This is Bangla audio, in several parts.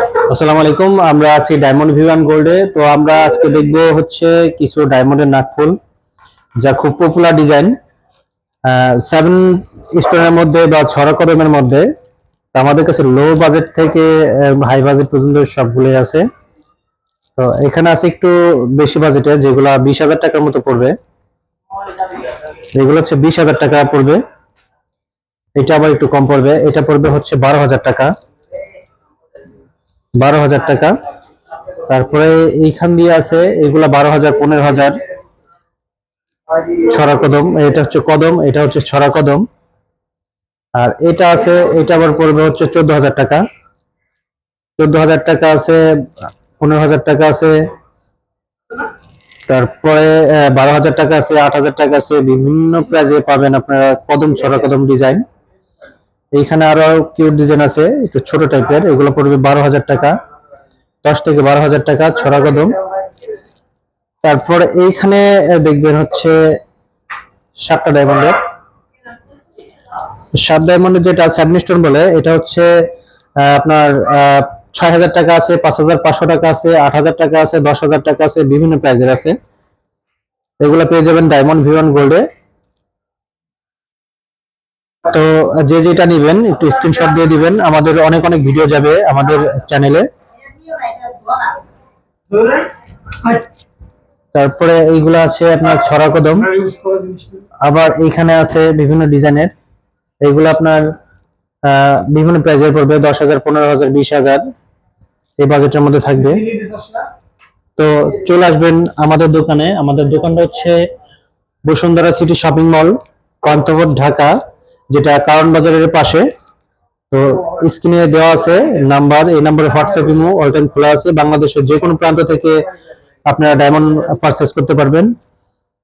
আসসালামু আলাইকুম, আমরা আছি ডায়মন্ড ভিভান গোল্ডে তো আমরা আজকে দেখব হচ্ছে কিছু ডায়মন্ডের নাকফুল যা খুব পপুলার ডিজাইন সেভেন স্টোনের মধ্যে বা ছড়া কদমের মধ্যে। আমাদের কাছে লো বাজেট থেকে হাই বাজেট পর্যন্ত সবগুলোই আছে। তো এখানে আছে একটু বেশি বাজেটে যেগুলা বিশ হাজার টাকার মতো পড়বে। এগুলো হচ্ছে বিশ হাজার টাকা পড়বে। এটা আবার একটু কম পড়বে। এটা পড়বে হচ্ছে বারো হাজার টাকা। বারো হাজার টাকা। তারপরে এইখান দিয়ে আছে, এগুলা বারো হাজার, পনেরো হাজার ছড়া কদম। এটা হচ্ছে কদম, এটা হচ্ছে ছড়া কদম। আর এটা আছে, এটা আবার পড়বে হচ্ছে চোদ্দ হাজার টাকা। চোদ্দ হাজার টাকা আছে, পনেরো হাজার টাকা আছে। তারপরে বারো হাজার টাকা আছে, আট হাজার টাকা আছে। বিভিন্ন প্রাইজে পাবেন আপনারা কদম, ছড়া কদম ডিজাইন। এইখানে আরও কিউট ডিজাইন আছে, একটু ছোট টাইপের এগুলো পড়বে বারো হাজার টাকা। দশ থেকে বারো হাজার টাকা, ছড়া কদম। তারপর এইখানে দেখবেন হচ্ছে সাতটা ডায়মন্ডের সাত ডায়মন্ডের যেটা সেভেন স্টোন বলে, এটা হচ্ছে আপনার ছয় হাজার টাকা আছে, পাঁচ হাজার পাঁচশো টাকা আছে, আট হাজার টাকা আছে, দশ হাজার টাকা আছে, বিভিন্ন প্রাইজের আছে। এগুলো পেয়ে যাবেন ডায়মন্ড ভিওয়ান গোল্ডে তো যে যেটা নেবেন, একটু স্ক্রিনশট দিয়ে দিবেন। আমাদের অনেক অনেক ভিডিও যাবে আমাদের চ্যানেলে তারপরে এইগুলো আছে আপনার ছড়া কদম। আবার এইখানে আছে বিভিন্ন ডিজাইনের। এইগুলো আপনার বিভিন্ন প্রাইজের পড়বে, দশ হাজার, পনেরো হাজার, বিশ হাজার। এই বাজেটের মধ্যে থাকবে। তো চলে আসবেন আমাদের দোকানে। আমাদের দোকানটা হচ্ছে বসুন্ধরা সিটি শপিং মল কন্তবর ঢাকা। যেটা কারণ বাজারের পাশে, তো স্ক্রিনে দেওয়া আছে নাম্বার, এই নাম্বারে হোয়াটসঅ্যাপ ইমো অল টাইম খোলা আছে। বাংলাদেশের যে কোনো প্রান্ত থেকে আপনারা ডায়মন্ড পারচেস করতে পারবেন।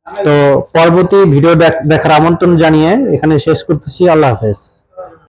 তো পরবর্তী ভিডিও দেখার আমন্ত্রণ জানিয়ে এখানে শেষ করতেছি। আল্লাহ হাফেজ।